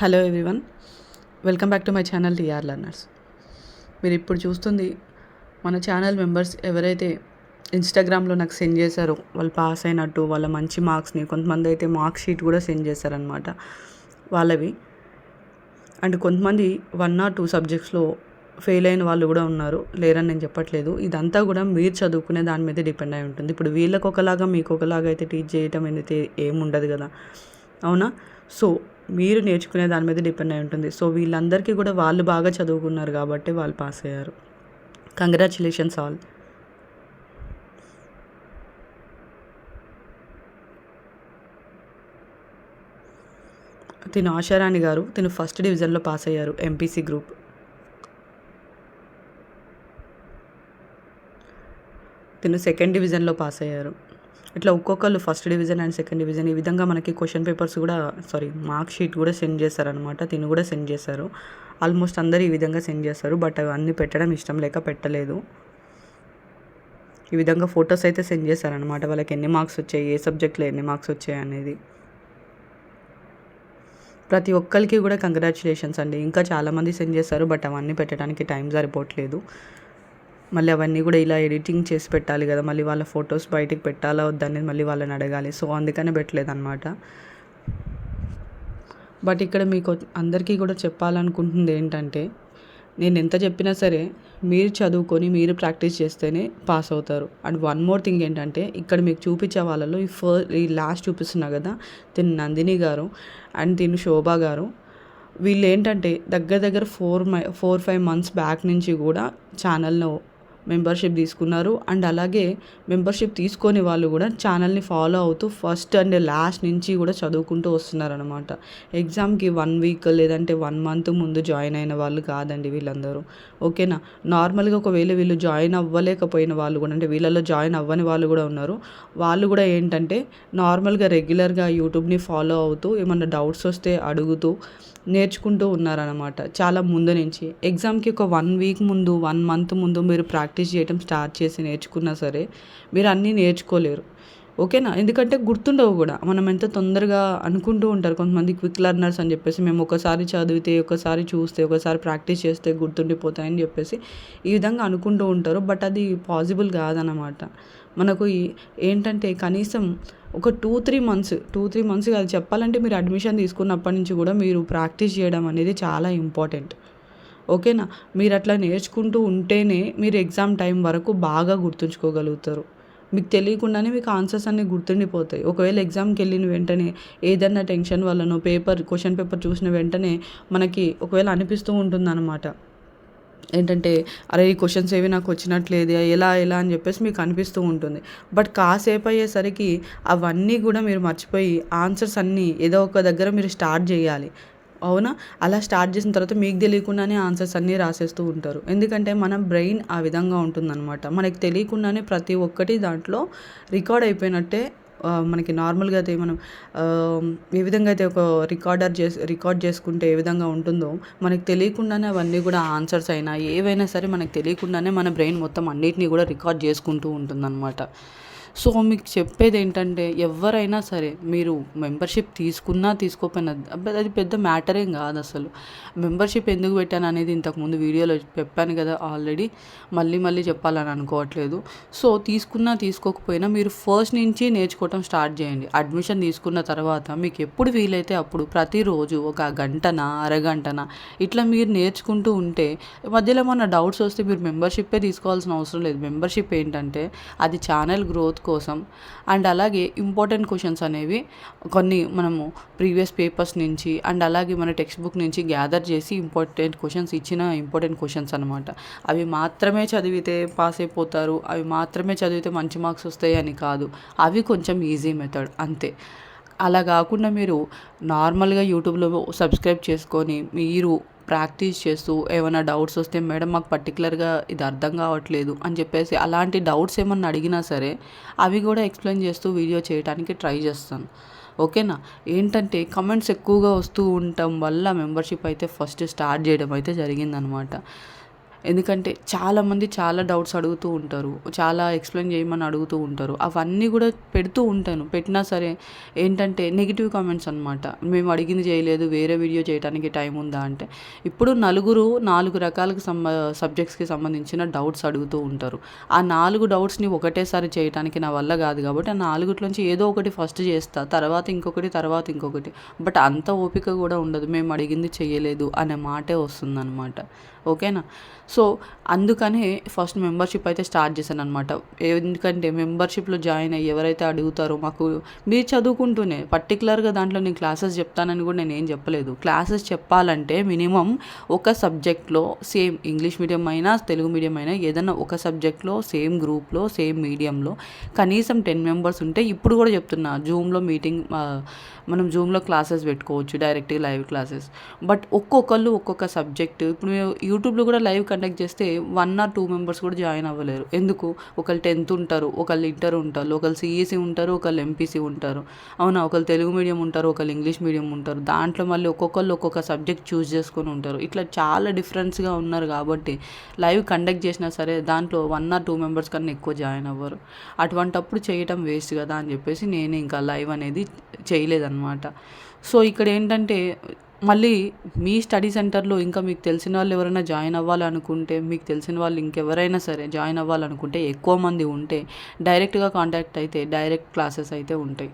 Hello everyone welcome back to my channel TR learners. మీరు ఇప్పుడు చూస్తుంది మన ఛానల్ మెంబర్స్ ఎవరైతే ఇన్స్టాగ్రామ్లో నాకు సెండ్ చేశారో వాళ్ళు పాస్ అయినట్టు వాళ్ళ మంచి మార్క్స్ని కొంతమంది అయితే మార్క్ షీట్ కూడా సెండ్ చేశారనమాట వాళ్ళవి. అండ్ కొంతమంది వన్ ఆర్ టూ సబ్జెక్ట్స్లో ఫెయిల్ అయిన వాళ్ళు కూడా ఉన్నారు లేరని నేను చెప్పట్లేదు. ఇదంతా కూడా మీరు చదువుకునే దాని మీద డిపెండ్ అయి ఉంటుంది. ఇప్పుడు వీళ్ళకి ఒకలాగా మీకు ఒకలాగా అయితే టీచ్ చేయటం అనేది ఏముండదు కదా. అవునా? సో మీరు నేర్చుకునే దాని మీద డిపెండ్ అయి ఉంటుంది. సో వీళ్ళందరికీ కూడా వాళ్ళు బాగా చదువుకున్నారు కాబట్టి వాళ్ళు పాస్ అయ్యారు. కంగ్రాచులేషన్స్ ఆల్ తిను ఆశారాణి గారు తిను ఫస్ట్ డివిజన్లో పాస్ అయ్యారు ఎంపీసీ గ్రూప్ తిను సెకండ్ డివిజన్లో పాస్ అయ్యారు. ఇట్లా ఒక్కొక్కరు first division and second division ఈ విధంగా మనకి క్వశ్చన్ పేపర్స్ కూడా సారీ మార్క్ షీట్ కూడా సెండ్ చేశారనమాట తిను కూడా సెండ్ చేశారు ఆల్మోస్ట్ అందరు ఈ విధంగా సెండ్ చేస్తారు బట్ అవన్నీ పెట్టడం ఇష్టం లేక పెట్టలేదు. ఈ విధంగా ఫొటోస్ అయితే సెండ్ చేశారనమాట వాళ్ళకి ఎన్ని మార్క్స్ వచ్చాయి ఏ సబ్జెక్ట్లో ఎన్ని మార్క్స్ వచ్చాయి అనేది. ప్రతి ఒక్కరికి కూడా కంగ్రాచులేషన్స్ అండి. ఇంకా చాలామంది సెండ్ చేస్తారు బట్ అవన్నీ పెట్టడానికి టైం సరిపోవట్లేదు. మళ్ళీ అవన్నీ కూడా ఇలా ఎడిటింగ్ చేసి పెట్టాలి కదా మళ్ళీ వాళ్ళ ఫొటోస్ బయటికి పెట్టాలా వద్దనేది మళ్ళీ వాళ్ళని అడగాలి. సో అందుకనే పెట్టలేదు అనమాట బట్ ఇక్కడ మీకు అందరికీ కూడా చెప్పాలనుకుంటుంది ఏంటంటే నేను ఎంత చెప్పినా సరే మీరు చదువుకొని మీరు ప్రాక్టీస్ చేస్తేనే పాస్ అవుతారు. అండ్ వన్ మోర్ థింగ్ ఏంటంటే ఇక్కడ మీకు చూపించే వాళ్ళలో ఈ ఫస్ట్ ఈ లాస్ట్ చూపిస్తున్నా కదా తిను నందిని గారు అండ్ తిను శోభ గారు వీళ్ళు ఏంటంటే దగ్గర దగ్గర four my four five months back నుంచి కూడా ఛానల్ను మెంబర్షిప్ తీసుకున్నారు. అండ్ అలాగే మెంబర్షిప్ తీసుకొని వాళ్ళు కూడా ఛానల్ని ఫాలో అవుతూ ఫస్ట్ అండ్ లాస్ట్ నుంచి కూడా చదువుకుంటూ వస్తున్నారనమాట ఎగ్జామ్కి వన్ వీక్ లేదంటే వన్ మంత్ ముందు జాయిన్ అయిన వాళ్ళు కాదండి వీళ్ళందరూ. ఓకేనా? నార్మల్గా ఒకవేళ వీళ్ళు జాయిన్ అవ్వలేకపోయిన వాళ్ళు కూడా అంటే వీళ్ళలో జాయిన్ అవ్వని వాళ్ళు కూడా ఉన్నారు. వాళ్ళు కూడా ఏంటంటే నార్మల్గా రెగ్యులర్గా యూట్యూబ్ని ఫాలో అవుతూ ఏమన్నా డౌట్స్ వస్తే అడుగుతూ నేర్చుకుంటూ ఉన్నారనమాట చాలా ముందు నుంచి. ఎగ్జామ్కి ఒక వన్ వీక్ ముందు వన్ మంత్ ముందు మీరు ప్రాక్టీస్ ప్రాక్టీస్ చేయడం స్టార్ట్ చేసి నేర్చుకున్నా సరే మీరు అన్నీ నేర్చుకోలేరు. ఓకేనా? ఎందుకంటే గుర్తుండవు కూడా. మనం ఎంత తొందరగా అనుకుంటూ ఉంటారు. కొంతమంది క్విక్ లర్నర్స్ అని చెప్పేసి మేము ఒకసారి చదివితే ఒకసారి చూస్తే ఒకసారి ప్రాక్టీస్ చేస్తే గుర్తుండిపోతాయని చెప్పేసి ఈ విధంగా అనుకుంటూ ఉంటారు. బట్ అది పాసిబుల్ కాదనమాట మనకు ఏంటంటే కనీసం ఒక two three months two three months కాదు చెప్పాలంటే మీరు అడ్మిషన్ తీసుకున్నప్పటి నుంచి కూడా మీరు ప్రాక్టీస్ చేయడం అనేది చాలా ఇంపార్టెంట్. ఓకేనా? మీరు అట్లా నేర్చుకుంటూ ఉంటేనే మీరు ఎగ్జామ్ టైం వరకు బాగా గుర్తుంచుకోగలుగుతారు. మీకు తెలియకుండానే మీకు ఆన్సర్స్ అన్నీ గుర్తుండిపోతాయి. ఒకవేళ ఎగ్జామ్కి వెళ్ళిన వెంటనే ఏదన్నా టెన్షన్ వల్లనో పేపర్ క్వశ్చన్ పేపర్ చూసిన వెంటనే మనకి ఒకవేళ అనిపిస్తూ ఉంటుందన్నమాట. ఏంటంటే అరే ఈ క్వశ్చన్స్ ఏవి నాకు వచ్చినట్లేదు ఎలా ఎలా అని చెప్పేసి మీకు అనిపిస్తూ ఉంటుంది. బట్ కాసేపు అయ్యేసరికి అవన్నీ కూడా మీరు మర్చిపోయి ఆన్సర్స్ అన్నీ ఏదో ఒక దగ్గర మీరు స్టార్ట్ చేయాలి. అవునా? అలా స్టార్ట్ చేసిన తర్వాత మీకు తెలియకుండానే ఆన్సర్స్ అన్నీ రాసేస్తూ ఉంటారు. ఎందుకంటే మన బ్రెయిన్ ఆ విధంగా ఉంటుందన్నమాట. మనకి తెలియకుండానే ప్రతి ఒక్కటి దాంట్లో రికార్డ్ అయిపోయినట్టే మనకి నార్మల్గా అయితే మనం ఏ విధంగా అయితే ఒక రికార్డర్ చేసి రికార్డ్ చేసుకుంటే ఏ విధంగా ఉంటుందో మనకు తెలియకుండానే అవన్నీ కూడా ఆన్సర్స్ అయినా ఏవైనా సరే మనకు తెలియకుండానే మన బ్రెయిన్ మొత్తం అన్నిటినీ కూడా రికార్డ్ చేసుకుంటూ ఉంటుందన్నమాట. సో మీకు చెప్పేది ఏంటంటే ఎవరైనా సరే మీరు మెంబర్షిప్ తీసుకున్నా తీసుకోకపోయినా అది పెద్ద మ్యాటర్ ఏం కాదు అసలు. మెంబర్షిప్ ఎందుకు పెట్టాను అనేది ఇంతకుముందు వీడియోలో చెప్పాను కదా ఆల్రెడీ. మళ్ళీ మళ్ళీ చెప్పాలని అనుకోవట్లేదు. సో తీసుకున్నా తీసుకోకపోయినా మీరు ఫస్ట్ నుంచి నేర్చుకోవటం స్టార్ట్ చేయండి. అడ్మిషన్ తీసుకున్న తర్వాత మీకు ఎప్పుడు వీలైతే అప్పుడు ప్రతిరోజు ఒక గంటన అరగంటన ఇట్లా మీరు నేర్చుకుంటూ ఉంటే మధ్యలో ఏమన్నా డౌట్స్ వస్తే మీరు మెంబర్షిప్పే తీసుకోవాల్సిన అవసరం లేదు. మెంబర్షిప్ ఏంటంటే అది ఛానల్ గ్రోత్ కోసం. అండ్ అలాగే ఇంపార్టెంట్ క్వశ్చన్స్ అనేవి కొన్ని మనము ప్రీవియస్ పేపర్స్ నుంచి అండ్ అలాగే మన టెక్స్ట్ బుక్ నుంచి గ్యాదర్ చేసి ఇంపార్టెంట్ క్వశ్చన్స్ ఇచ్చిన ఇంపార్టెంట్ క్వశ్చన్స్ అనమాట అవి మాత్రమే చదివితే పాస్ అయిపోతారు. అవి మాత్రమే చదివితే మంచి మార్క్స్ వస్తాయి అని కాదు. అవి కొంచెం ఈజీ మెథడ్ అంతే. అలా కాకుండా మీరు నార్మల్గా యూట్యూబ్లో సబ్స్క్రైబ్ చేసుకొని మీరు ప్రాక్టీస్ చేస్తూ ఏమైనా డౌట్స్ వస్తే మేడం మాకు పర్టికులర్గా ఇది అర్థం కావట్లేదు అని చెప్పేసి అలాంటి డౌట్స్ ఏమన్నా అడిగినా సరే అవి కూడా ఎక్స్ప్లెయిన్ చేస్తూ వీడియో చేయడానికి ట్రై చేస్తాను. ఓకేనా? ఏంటంటే కమెంట్స్ ఎక్కువగా వస్తూ ఉండటం వల్ల మెంబర్షిప్ అయితే ఫస్ట్ స్టార్ట్ చేయడం అయితే జరిగిందనమాట. ఎందుకంటే చాలామంది చాలా డౌట్స్ అడుగుతూ ఉంటారు చాలా ఎక్స్ప్లెయిన్ చేయమని అడుగుతూ ఉంటారు. అవన్నీ కూడా పెడుతూ ఉంటాను. పెట్టినా సరే ఏంటంటే నెగిటివ్ కామెంట్స్ అనమాట మేము అడిగింది చేయలేదు వేరే వీడియో చేయడానికి టైం ఉందా అంటే. ఇప్పుడు నలుగురు నాలుగు రకాలకు సంబ సబ్జెక్ట్స్కి సంబంధించిన డౌట్స్ అడుగుతూ ఉంటారు. ఆ నాలుగు డౌట్స్ని ఒకటేసారి చేయడానికి నా వల్ల కాదు కాబట్టి ఆ నాలుగుట్లోంచి ఏదో ఒకటి ఫస్ట్ చేస్తా తర్వాత ఇంకొకటి తర్వాత ఇంకొకటి. బట్ అంత ఓపిక కూడా ఉండదు. మేము అడిగింది చేయలేదు అనే మాటే వస్తుందన్నమాట. ఓకేనా? సో అందుకనే ఫస్ట్ మెంబర్షిప్ అయితే స్టార్ట్ చేశాను అనమాట ఎందుకంటే మెంబర్షిప్లో జాయిన్ అయ్యి ఎవరైతే అడుగుతారో మాకు మీరు చదువుకుంటూనే పర్టికులర్గా దాంట్లో నేను క్లాసెస్ చెప్తానని కూడా నేను ఏం చెప్పలేదు. క్లాసెస్ చెప్పాలంటే మినిమం ఒక సబ్జెక్ట్లో సేమ్ ఇంగ్లీష్ మీడియం అయినా తెలుగు మీడియం అయినా ఏదైనా ఒక సబ్జెక్ట్లో సేమ్ గ్రూప్లో సేమ్ మీడియంలో కనీసం టెన్ మెంబర్స్ ఉంటే ఇప్పుడు కూడా చెప్తున్నా జూమ్లో మీటింగ్ మనం జూమ్లో క్లాసెస్ పెట్టుకోవచ్చు డైరెక్ట్గా లైవ్ క్లాసెస్ బట్ ఒక్కొక్కళ్ళు ఒక్కొక్క సబ్జెక్ట్ ఇప్పుడు యూట్యూబ్లో కూడా లైవ్ కండక్ట్ చేస్తే వన్ ఆర్ టూ మెంబర్స్ కూడా జాయిన్ అవ్వలేరు. ఎందుకు? ఒకళ్ళు టెన్త్ ఉంటారు ఒకళ్ళు ఇంటర్ ఉంటారు ఒకళ్ళు సిఈసీ ఉంటారు ఒకళ్ళు ఎంపీసీ ఉంటారు. అవునా? ఒకళ్ళు తెలుగు మీడియం ఉంటారు ఒకళ్ళు ఇంగ్లీష్ మీడియం ఉంటారు. దాంట్లో మళ్ళీ ఒక్కొక్కళ్ళు ఒక్కొక్క సబ్జెక్ట్ చూస్ చేసుకొని ఉంటారు. ఇట్లా చాలా డిఫరెన్స్గా ఉన్నారు కాబట్టి లైవ్ కండక్ట్ చేసినా సరే దాంట్లో వన్ ఆర్ టూ మెంబర్స్ కన్నా ఎక్కువ జాయిన్ అవ్వరు. అటువంటప్పుడు చేయటం వేస్ట్ కదా అని చెప్పేసి నేను ఇంకా లైవ్ అనేది చేయలేదన్నమాట సో ఇక్కడ ఏంటంటే మళ్ళీ మీ స్టడీ సెంటర్లో ఇంకా మీకు తెలిసిన వాళ్ళు ఎవరైనా జాయిన్ అవ్వాలనుకుంటే మీకు తెలిసిన వాళ్ళు ఇంకెవరైనా సరే జాయిన్ అవ్వాలనుకుంటే ఎక్కువ మంది ఉంటే డైరెక్ట్గా కాంటాక్ట్ అయితే డైరెక్ట్ క్లాసెస్ అయితే ఉంటాయి.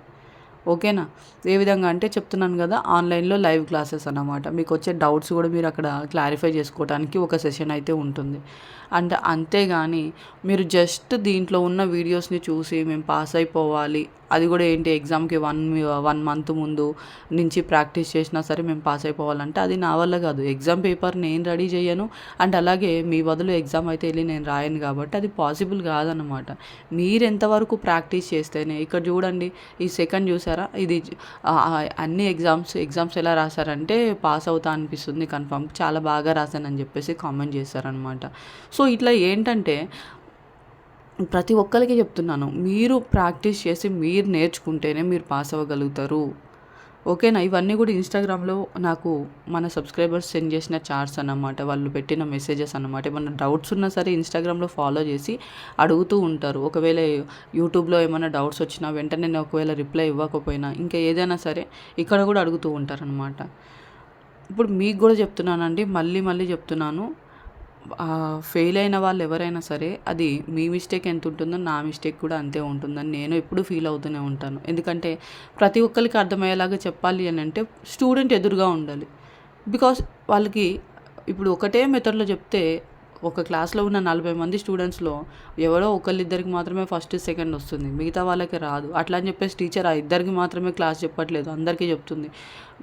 ఓకేనా? ఏ విధంగా అంటే చెప్తున్నాను కదా ఆన్లైన్లో లైవ్ క్లాసెస్ అన్నమాట. మీకు వచ్చే డౌట్స్ కూడా మీరు అక్కడ క్లారిఫై చేసుకోవడానికి ఒక సెషన్ అయితే ఉంటుంది. అండ్ అంతేగాని మీరు జస్ట్ దీంట్లో ఉన్న వీడియోస్ని చూసి మేము పాస్ అయిపోవాలి అది కూడా ఏంటి ఎగ్జామ్కి వన్ వన్ మంత్ ముందు నుంచి ప్రాక్టీస్ చేసినా సరే మేము పాస్ అయిపోవాలంటే అది నా వల్ల కాదు. ఎగ్జామ్ పేపర్ నేను రెడీ చేయను. అండ్ అలాగే మీ బదులు ఎగ్జామ్ అయితే వెళ్ళి నేను రాయను కాబట్టి అది పాసిబుల్ కాదనమాట మీరు ఎంతవరకు ప్రాక్టీస్ చేస్తేనే ఇక్కడ చూడండి ఈ సెకండ్ చూసారా? ఇది అన్ని ఎగ్జామ్స్ ఎగ్జామ్స్ ఎలా రాశారంటే పాస్ అవుతా అనిపిస్తుంది కన్ఫామ్ చాలా బాగా రాశానని చెప్పేసి కామెంట్ చేశారనమాట సో ఇట్లా ఏంటంటే ప్రతి ఒక్కరికి చెప్తున్నాను మీరు ప్రాక్టీస్ చేసి మీరు నేర్చుకుంటేనే మీరు పాస్ అవ్వగలుగుతారు. ఓకేనా? ఇవన్నీ కూడా ఇన్స్టాగ్రామ్లో నాకు మన సబ్స్క్రైబర్స్ సెండ్ చేసిన చార్ట్స్ అన్నమాట వాళ్ళు పెట్టిన మెసేజెస్ అన్నమాట. ఏమైనా డౌట్స్ ఉన్నా సరే ఇన్స్టాగ్రామ్లో ఫాలో చేసి అడుగుతూ ఉంటారు. ఒకవేళ యూట్యూబ్లో ఏమైనా డౌట్స్ వచ్చినా వెంటనే నేను ఒకవేళ రిప్లై ఇవ్వకపోయినా ఇంకా ఏదైనా సరే ఇక్కడ కూడా అడుగుతూ ఉంటారనమాట ఇప్పుడు మీకు కూడా చెప్తున్నానండి మళ్ళీ మళ్ళీ చెప్తున్నాను. ఫెయిల్ అయిన వాళ్ళు ఎవరైనా సరే అది మీ మిస్టేక్ ఎంత ఉంటుందో నా మిస్టేక్ కూడా అంతే ఉంటుందని నేను ఎప్పుడు ఫీల్ అవుతూనే ఉంటాను. ఎందుకంటే ప్రతి ఒక్కరికి అర్థమయ్యేలాగా చెప్పాలి అని అంటే స్టూడెంట్ ఎదురుగా ఉండాలి. బికాస్ వాళ్ళకి ఇప్పుడు ఒకటే మెథడ్లో చెప్తే ఒక క్లాస్లో ఉన్న నలభై మంది స్టూడెంట్స్లో ఎవరో ఒకళ్ళిద్దరికి మాత్రమే ఫస్ట్ సెకండ్ వస్తుంది. మిగతా వాళ్ళకి రాదు. అట్లా అని చెప్పేసి టీచర్ ఆ ఇద్దరికి మాత్రమే క్లాస్ చెప్పట్లేదు. అందరికీ చెప్తుంది.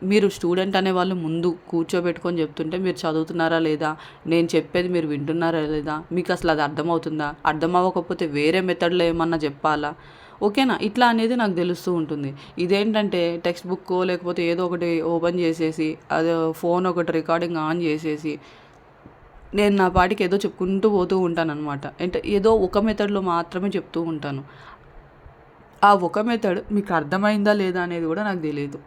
మీరు స్టూడెంట్ అనే వాళ్ళు ముందు కూర్చోబెట్టుకొని చెప్తుంటే మీరు చదువుతున్నారా లేదా? నేను చెప్పేది మీరు వింటున్నారా లేదా? మీకు అసలు అది అర్థమవుతుందా? అర్థం అవ్వకపోతే వేరే మెథడ్లో ఏమన్నా చెప్పాలా? ఓకేనా ఇట్లా అనేది నాకు తెలుస్తూ ఉంటుంది. ఇదేంటంటే టెక్స్ట్ బుక్ లేకపోతే ఏదో ఒకటి ఓపెన్ చేసేసి అదే ఫోన్ ఒకటి రికార్డింగ్ ఆన్ చేసేసి నేను నా పాటికి ఏదో చెప్పుకుంటూ పోతూ ఉంటాను అనమాట అంటే ఏదో ఒక మెథడ్లో మాత్రమే చెప్తూ ఉంటాను. ఆ ఒక మెథడ్ మీకు అర్థమైందా లేదా అనేది కూడా నాకు తెలియదు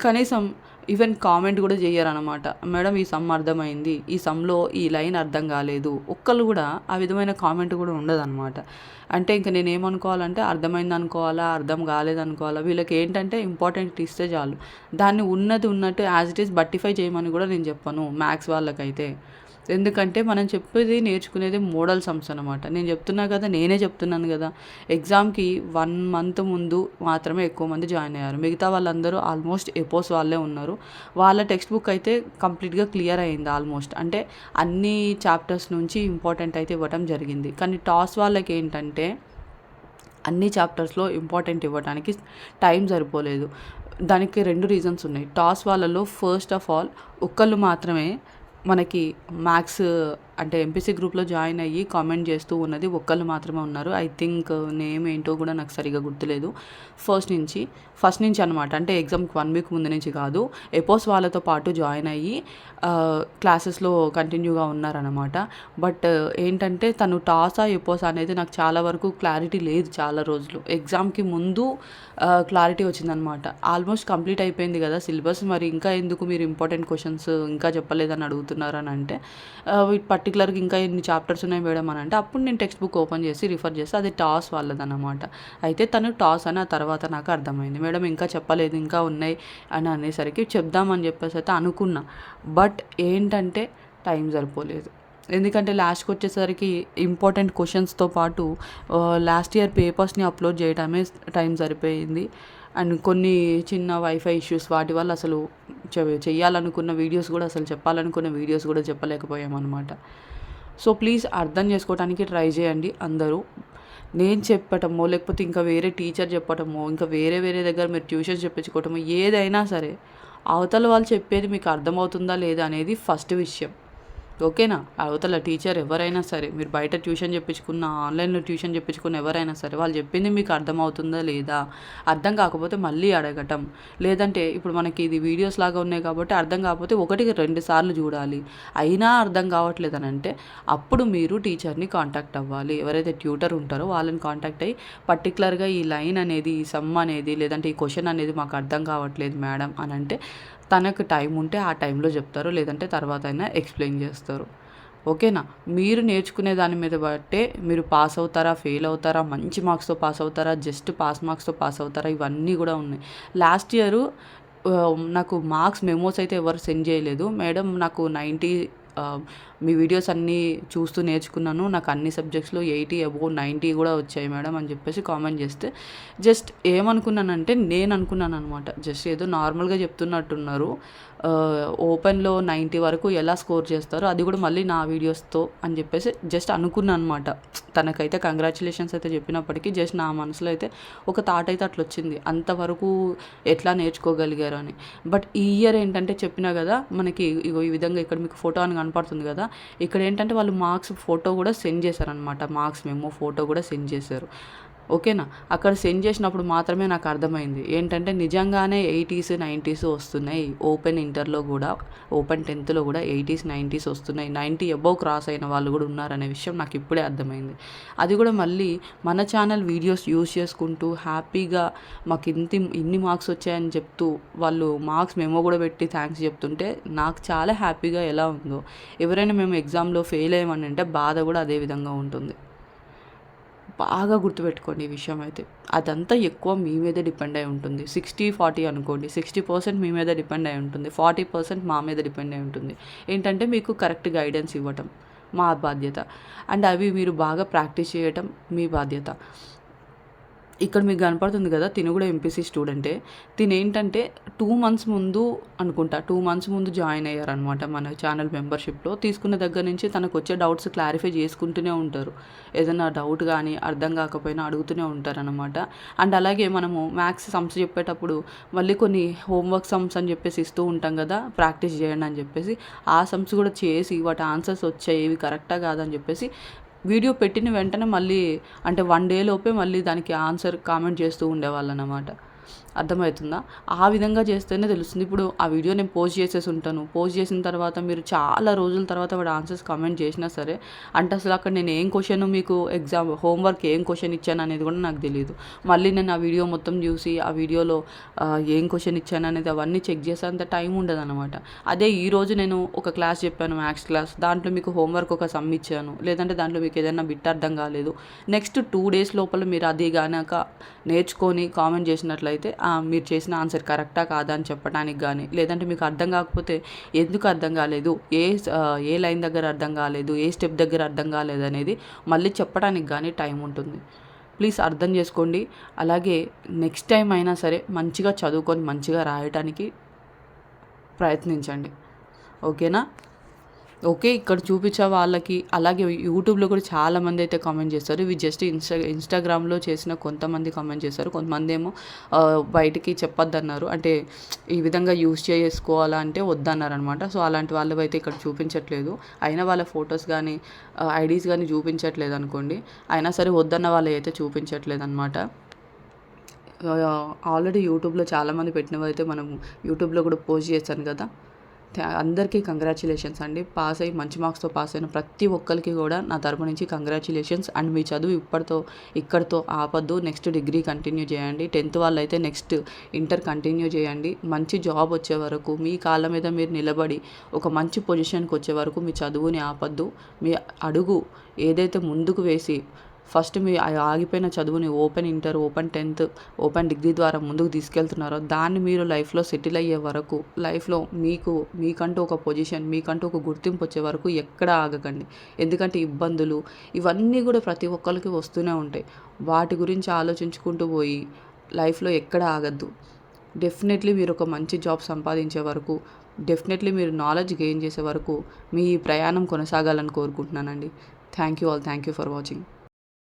కనీసం ఈవెన్ కామెంట్ కూడా చేయరనమాట మేడం ఈ సమ్ అర్థమైంది. ఈ సమ్లో ఈ లైన్ అర్థం కాలేదు. ఒక్కళ్ళు కూడా ఆ విధమైన కామెంట్ కూడా ఉండదన్నమాట. అంటే ఇంకా నేను ఏమనుకోవాలంటే అర్థమైంది అనుకోవాలా అర్థం కాలేదు అనుకోవాలా వీళ్ళకి ఏంటంటే ఇంపార్టెంట్ ఇస్తే చాలు. దాన్ని ఉన్నది ఉన్నట్టు యాజ్ ఇట్ ఈస్ బట్టిఫై చేయమని కూడా నేను చెప్పను మ్యాథ్స్ వాళ్ళకైతే. ఎందుకంటే మనం చెప్పేది నేర్చుకునేది మోడల్ సమ్స్ అనమాట నేను చెప్తున్నా కదా నేనే చెప్తున్నాను కదా. ఎగ్జామ్కి వన్ మంత్ ముందు మాత్రమే ఎక్కువ మంది జాయిన్ అయ్యారు. మిగతా వాళ్ళందరూ ఆల్మోస్ట్ ఎపోస్ వాళ్ళే ఉన్నారు. వాళ్ళ టెక్స్ట్ బుక్ అయితే కంప్లీట్గా క్లియర్ అయింది ఆల్మోస్ట్. అంటే అన్ని చాప్టర్స్ నుంచి ఇంపార్టెంట్ అయితే ఇవ్వటం జరిగింది. కానీ టాస్ వాళ్ళకి ఏంటంటే అన్ని చాప్టర్స్లో ఇంపార్టెంట్ ఇవ్వడానికి టైం సరిపోలేదు. దానికి రెండు రీజన్స్ ఉన్నాయి. టాస్ వాళ్ళలో ఫస్ట్ ఆఫ్ ఆల్ ఒక్కళ్ళు మాత్రమే మనకి మ్యాథ్స్ అంటే ఎంపీసీ గ్రూప్లో జాయిన్ అయ్యి కామెంట్ చేస్తూ ఉన్నది. ఒక్కళ్ళు మాత్రమే ఉన్నారు. ఐ థింక్ నేమ్ ఏంటో కూడా నాకు సరిగా గుర్తులేదు. ఫస్ట్ నుంచి ఫస్ట్ నుంచి అనమాట అంటే ఎగ్జామ్కి వన్ వీక్ ముందు నుంచి కాదు. ఎపోస్ వాళ్ళతో పాటు జాయిన్ అయ్యి క్లాసెస్లో కంటిన్యూగా ఉన్నారనమాట బట్ ఏంటంటే తను టాసా ఎపోస్ అనేది నాకు చాలా వరకు క్లారిటీ లేదు చాలా రోజులు. ఎగ్జామ్కి ముందు క్లారిటీ వచ్చిందనమాట ఆల్మోస్ట్ కంప్లీట్ అయిపోయింది కదా సిలబస్. మరి ఇంకా ఎందుకు మీరు ఇంపార్టెంట్ క్వశ్చన్స్ ఇంకా చెప్పలేదని అడుగుతున్నారని అంటే పట్టి పర్టికులర్గా ఇంకా ఎన్ని చాప్టర్స్ ఉన్నాయి మేడం అని అంటే అప్పుడు నేను టెక్స్ట్ బుక్ ఓపెన్ చేసి రిఫర్ చేస్తే అది టాస్ వాళ్ళదన్నమాట. అయితే తను టాస్ అని ఆ తర్వాత నాకు అర్థమైంది. మేడం ఇంకా చెప్పలేదు ఇంకా ఉన్నాయి అని అనేసరికి చెప్దామని చెప్పేసి అయితే అనుకున్నా. బట్ ఏంటంటే టైం సరిపోలేదు. ఎందుకంటే లాస్ట్కి వచ్చేసరికి ఇంపార్టెంట్ క్వశ్చన్స్తో పాటు లాస్ట్ ఇయర్ పేపర్స్ని అప్లోడ్ చేయడమే టైం సరిపోయింది. అండ్ కొన్ని చిన్న వైఫై ఇష్యూస్ వాటి వల్ల అసలు చె- చెయ్యాలనుకున్న వీడియోస్ కూడా అసలు చెప్పాలనుకున్న వీడియోస్ కూడా చెప్పలేకపోయామన్నమాట. సో ప్లీజ్ అర్థం చేసుకోవడానికి ట్రై చేయండి అందరూ. నేను చెప్పటమో లేకపోతే ఇంకా వేరే టీచర్ చెప్పటమో ఇంకా వేరే వేరే దగ్గర మీరు ట్యూషన్ చెప్పించుకోవటమో ఏదైనా సరే అవతల వాళ్ళు చెప్పేది మీకు అర్థమవుతుందా లేదా అనేది ఫస్ట్ విషయం. ఓకేనా? అవతల టీచర్ ఎవరైనా సరే మీరు బయట ట్యూషన్ చెప్పించుకున్న ఆన్లైన్లో ట్యూషన్ చెప్పించుకున్న ఎవరైనా సరే వాళ్ళు చెప్పింది మీకు అర్థమవుతుందా లేదా? అర్థం కాకపోతే మళ్ళీ అడగటం. లేదంటే ఇప్పుడు మనకి ఇది వీడియోస్ లాగా ఉన్నాయి కాబట్టి అర్థం కాకపోతే ఒకటికి రెండు సార్లు చూడాలి. అయినా అర్థం కావట్లేదు అని అంటే అప్పుడు మీరు టీచర్ని కాంటాక్ట్ అవ్వాలి. ఎవరైతే ట్యూటర్ ఉంటారో వాళ్ళని కాంటాక్ట్ అయ్యి పర్టికులర్గా ఈ లైన్ అనేది ఈ సమ్ అనేది లేదంటే ఈ క్వశ్చన్ అనేది మాకు అర్థం కావట్లేదు మేడం అని అంటే తనకు టైం ఉంటే ఆ టైంలో చెప్తారు లేదంటే తర్వాత అయినా ఎక్స్ప్లెయిన్ చేస్తారు. ఓకేనా? మీరు నేర్చుకునే దాని మీద బట్టే మీరు పాస్ అవుతారా ఫెయిల్ అవుతారా మంచి మార్క్స్తో పాస్ అవుతారా జస్ట్ పాస్ మార్క్స్తో పాస్ అవుతారా ఇవన్నీ కూడా ఉన్నాయి. లాస్ట్ ఇయర్ నాకు మార్క్స్ మెమోస్ అయితే ఎవరు సెండ్ చేయలేదు. మేడం నాకు నైంటీ మీ వీడియోస్ అన్నీ చూస్తూ నేర్చుకున్నాను. నాకు అన్ని సబ్జెక్ట్స్లో ఎయిటీ అబో నైంటీ కూడా వచ్చాయి మేడం అని చెప్పేసి కామెంట్ చేస్తే జస్ట్ ఏమనుకున్నానంటే నేను అనుకున్నాను అనమాట జస్ట్ ఏదో నార్మల్గా చెప్తున్నట్టున్నారు uh, ఓపెన్లో నైంటీ వరకు ఎలా స్కోర్ చేస్తారో అది కూడా మళ్ళీ నా వీడియోస్తో అని చెప్పేసి జస్ట్ అనుకున్నాను అనమాట తనకైతే కంగ్రాచులేషన్స్ అయితే చెప్పినప్పటికీ జస్ట్ నా మనసులో అయితే ఒక థాట్ అయితే అట్లా వచ్చింది. అంతవరకు ఎట్లా నేర్చుకోగలిగారు అని. బట్ ఈ ఇయర్ ఏంటంటే చెప్పినా కదా మనకి ఇగో ఈ విధంగా ఇక్కడ మీకు ఫోటో అని కనపడుతుంది కదా ఇక్కడ ఏంటంటే వాళ్ళు మార్క్స్ ఫోటో కూడా సెండ్ చేశారనమాట మార్క్స్ మేము ఫోటో కూడా సెండ్ చేశారు. ఓకేనా? అక్కడ సెండ్ చేసినప్పుడు మాత్రమే నాకు అర్థమైంది. ఏంటంటే నిజంగానే ఎయిటీస్ నైంటీస్ వస్తున్నాయి. ఓపెన్ ఇంటర్లో కూడా ఓపెన్ టెన్త్లో కూడా ఎయిటీస్ నైంటీస్ వస్తున్నాయి. నైంటీ అబౌవ్ క్రాస్ అయిన వాళ్ళు కూడా ఉన్నారనే విషయం నాకు ఇప్పుడే అర్థమైంది. అది కూడా మళ్ళీ మన ఛానల్ వీడియోస్ యూస్ చేసుకుంటూ హ్యాపీగా మాకు ఇంత ఇన్ని మార్క్స్ వచ్చాయని చెప్తూ వాళ్ళు మార్క్స్ మెమో కూడా పెట్టి థ్యాంక్స్ చెప్తుంటే నాకు చాలా హ్యాపీగా ఎలా ఉందో ఎవరైనా మేము ఎగ్జామ్లో ఫెయిల్ అయ్యామని అంటే బాధ కూడా అదే విధంగా ఉంటుంది. బాగా గుర్తుపెట్టుకోండి ఈ విషయం అయితే. అదంతా ఎక్కువ మీ మీదే డిపెండ్ అయి ఉంటుంది. సిక్స్టీ ఫార్టీ అనుకోండి. సిక్స్టీ పర్సెంట్ మీ మీద డిపెండ్ అయి ఉంటుంది. ఫార్టీ పర్సెంట్ మా మీద డిపెండ్ అయి ఉంటుంది. ఏంటంటే మీకు కరెక్ట్ గైడెన్స్ ఇవ్వటం మా బాధ్యత. అండ్ అవి మీరు బాగా ప్రాక్టీస్ చేయటం మీ బాధ్యత. ఇక్కడ మీకు కనపడుతుంది కదా తిను కూడా ఎంపీసీ స్టూడెంటే తిను ఏంటంటే టూ మంత్స్ ముందు అనుకుంటా టూ మంత్స్ ముందు జాయిన్ అయ్యారనమాట మన ఛానల్ మెంబర్షిప్లో తీసుకున్న దగ్గర నుంచి తనకు వచ్చే డౌట్స్ క్లారిఫై చేసుకుంటూనే ఉంటారు. ఏదైనా డౌట్ కానీ అర్థం కాకపోయినా అడుగుతూనే ఉంటారనమాట అండ్ అలాగే మనము మ్యాథ్స్ సమ్స్ చెప్పేటప్పుడు మళ్ళీ కొన్ని హోంవర్క్ సమ్స్ అని చెప్పేసి ఇస్తూ ఉంటాం కదా ప్రాక్టీస్ చేయండి అని చెప్పేసి. ఆ సమ్స్ కూడా చేసి వాటి ఆన్సర్స్ వచ్చాయి ఇవి కరెక్టా కాదని చెప్పేసి వీడియో పెట్టిన వెంటనే మళ్ళీ అంటే వన్ డే లోపే మళ్ళీ దానికి ఆన్సర్ కామెంట్ చేస్తూ ఉండేవాళ్ళు అన్నమాట అర్థమవుతుందా? ఆ విధంగా చేస్తేనే తెలుస్తుంది. ఇప్పుడు ఆ వీడియో నేను పోస్ట్ చేసేసి ఉంటాను. పోస్ట్ చేసిన తర్వాత మీరు చాలా రోజుల తర్వాత వాడు ఆన్సర్స్ కామెంట్ చేసినా సరే అంటే అసలు అక్కడ నేను ఏం క్వశ్చన్ మీకు ఎగ్జామ్ హోంవర్క్ ఏం క్వశ్చన్ ఇచ్చాను అనేది కూడా నాకు తెలియదు మళ్ళీ నేను ఆ వీడియో మొత్తం చూసి ఆ వీడియోలో ఏం క్వశ్చన్ ఇచ్చాను అనేది అవన్నీ చెక్ చేసేంత టైం ఉండదు అనమాట అదే ఈరోజు నేను ఒక క్లాస్ చెప్పాను మ్యాథ్స్ క్లాస్. దాంట్లో మీకు హోంవర్క్ ఒక సమ్ ఇచ్చాను. లేదంటే దాంట్లో మీకు ఏదైనా బిట్ అర్థం కాలేదు. నెక్స్ట్ టూ డేస్ లోపల మీరు అది గానక నేర్చుకొని కామెంట్ చేసినట్లయితే అయితే మీరు చేసిన ఆన్సర్ కరెక్టా కాదా అని చెప్పడానికి కానీ లేదంటే మీకు అర్థం కాకపోతే ఎందుకు అర్థం కాలేదు? ఏ ఏ లైన్ దగ్గర అర్థం కాలేదు? ఏ స్టెప్ దగ్గర అర్థం కాలేదు అనేది మళ్ళీ చెప్పడానికి కానీ టైం ఉంటుంది. ప్లీజ్ అర్థం చేసుకోండి. అలాగే నెక్స్ట్ టైం అయినా సరే మంచిగా చదువుకొని మంచిగా రాయటానికి ప్రయత్నించండి. ఓకేనా? ఓకే ఇక్కడ చూపించే వాళ్ళకి అలాగే యూట్యూబ్లో కూడా చాలా మంది అయితే కామెంట్ చేస్తారు. ఇవి జస్ట్ ఇన్స్టా ఇన్స్టాగ్రామ్లో చేసిన కొంతమంది కామెంట్ చేస్తారు. కొంతమంది ఏమో బయటికి చెప్పొద్దన్నారు. అంటే ఈ విధంగా యూస్ చేసుకోవాలా అంటే వద్దన్నారనమాట సో అలాంటి వాళ్ళు అయితే ఇక్కడ చూపించట్లేదు. అయినా వాళ్ళ ఫొటోస్ కానీ ఐడీస్ కానీ చూపించట్లేదు అనుకోండి. అయినా సరే వద్దన్న వాళ్ళు అయితే చూపించట్లేదు అనమాట ఆల్రెడీ యూట్యూబ్లో చాలామంది పెట్టినవి అయితే మనం యూట్యూబ్లో కూడా పోస్ట్ చేశాను కదా. అందరికీ కంగ్రాచులేషన్స్ అండి. పాస్ అయ్యి మంచి మార్క్స్తో పాస్ అయిన ప్రతి ఒక్కరికి కూడా నా తరపు నుంచి కంగ్రాచులేషన్స్. అండ్ మీ చదువు ఇప్పటితో ఇక్కడితో ఆపద్దు. నెక్స్ట్ డిగ్రీ కంటిన్యూ చేయండి. టెన్త్ వాళ్ళు అయితే నెక్స్ట్ ఇంటర్ కంటిన్యూ చేయండి. మంచి జాబ్ వచ్చే వరకు మీ కాళ్ళ మీద మీరు నిలబడి ఒక మంచి పొజిషన్కి వచ్చే వరకు మీ చదువుని ఆపద్దు. మీ అడుగు ఏదైతే ముందుకు వేసి ఫస్ట్ మీ ఆగిపోయిన చదువుని open inter open tenth open degree ద్వారా ముందుకు తీసుకెళ్తున్నారో దాన్ని మీరు లైఫ్లో సెటిల్ అయ్యే వరకు లైఫ్లో మీకు మీకంటూ ఒక పొజిషన్ మీకంటూ ఒక గుర్తింపు వచ్చే వరకు ఎక్కడ ఆగకండి. ఎందుకంటే ఇబ్బందులు ఇవన్నీ కూడా ప్రతి ఒక్కరికి వస్తూనే ఉంటాయి. వాటి గురించి ఆలోచించుకుంటూ పోయి లైఫ్లో ఎక్కడ ఆగద్దు. డెఫినెట్లీ మీరు ఒక మంచి జాబ్ సంపాదించే వరకు డెఫినెట్లీ మీరు నాలెడ్జ్ గెయిన్ చేసే వరకు మీ ప్రయాణం కొనసాగాలని కోరుకుంటున్నానండి. Thank you all. Thank you for watching.